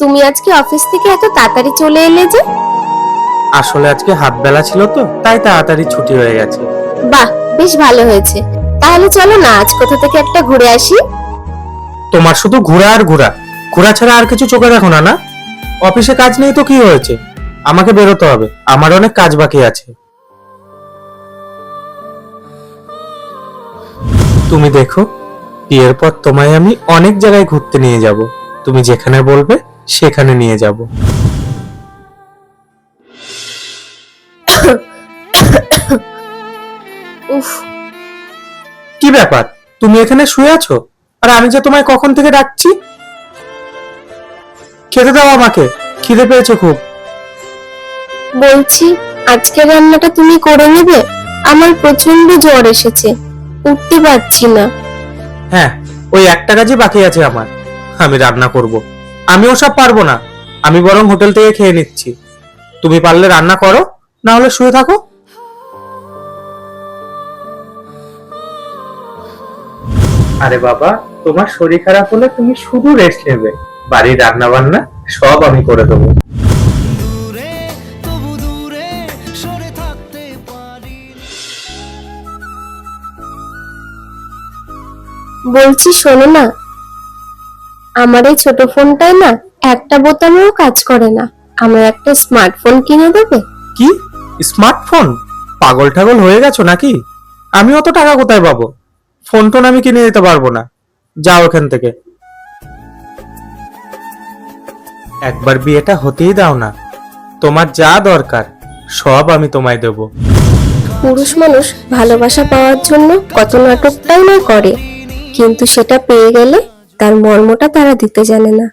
তুমি আজকে অফিস থেকে এত তাড়াতাড়ি চলে এলে যে? আসলে আজকে হাত বেলা ছিল তো তাই তাড়াতাড়ি ছুটি হয়ে গেছে। বাহ বেশ ভালো হয়েছে। তাহলে চলো না আজ কোথা থেকে একটা ঘুরে আসি? তোমার শুধু ঘোরা আর ঘোরা। ঘোরা ছাড়া আর কিছু চোখে দেখো না না? অফিসে কাজ নেই তো কি হয়েছে? আমাকে বেরোতে হবে আমার অনেক কাজ বাকি আছে। তুমি দেখো বিয়ের পর তোমায় আমি অনেক জায়গায় ঘুরতে নিয়ে যাব। তুমি যেখানে বলবে সেখানে নিয়ে যাব। উফ। কি ব্যাপার? তুমি এখানে শুয়ে আছো? আর আমি যে তোমায় কখন থেকে ডাকছি? খেতে দাও আমাকে খিদে পেয়েছে খুব। বলছি আজকের রান্নাটা তুমি করে নেবে? আমার প্রচণ্ড জ্বর এসেছে উঠতে পারছি না। হ্যাঁ ওই একটা কাজই বাকি আছে আমার আমি রান্না করব। আমি ওসব পারব না। আমি বরং হোটেল থেকে খেয়ে নিচ্ছি। তুমি পারলে রান্না করো না হলে শুয়ে থাকো। আরে বাবা তোমার শরীর খারাপ হলে তুমি শুধু রেস্ট নেবে। বাড়ির রান্না বান্না সব আমি করে দেবো। দূরে তবু দূরে সরে থাকতে পারি বলছি শোনো না আমার এই ছোট ফোনটাই না একটা বোতামেও কাজ করে না। আমার একটা স্মার্টফোন কিনে দেবে? কি? স্মার্টফোন? পাগল ঠাগল হয়ে গেছো নাকি? আমি অত টাকা কোথায় পাবো? ফোন টোন আমি কিনে দিতে পারব না। যাও এখান থেকে। একবার বিয়েটা হতেই দাও না। তোমার যা দরকার সব আমি তোমায় দেবো। পুরুষ মানুষ ভালোবাসা পাওয়ার জন্য কত নাটকটাই না করে। কিন্তু সেটা পেয়ে গেলে তার মর্মটা তারা দিতে জানে না।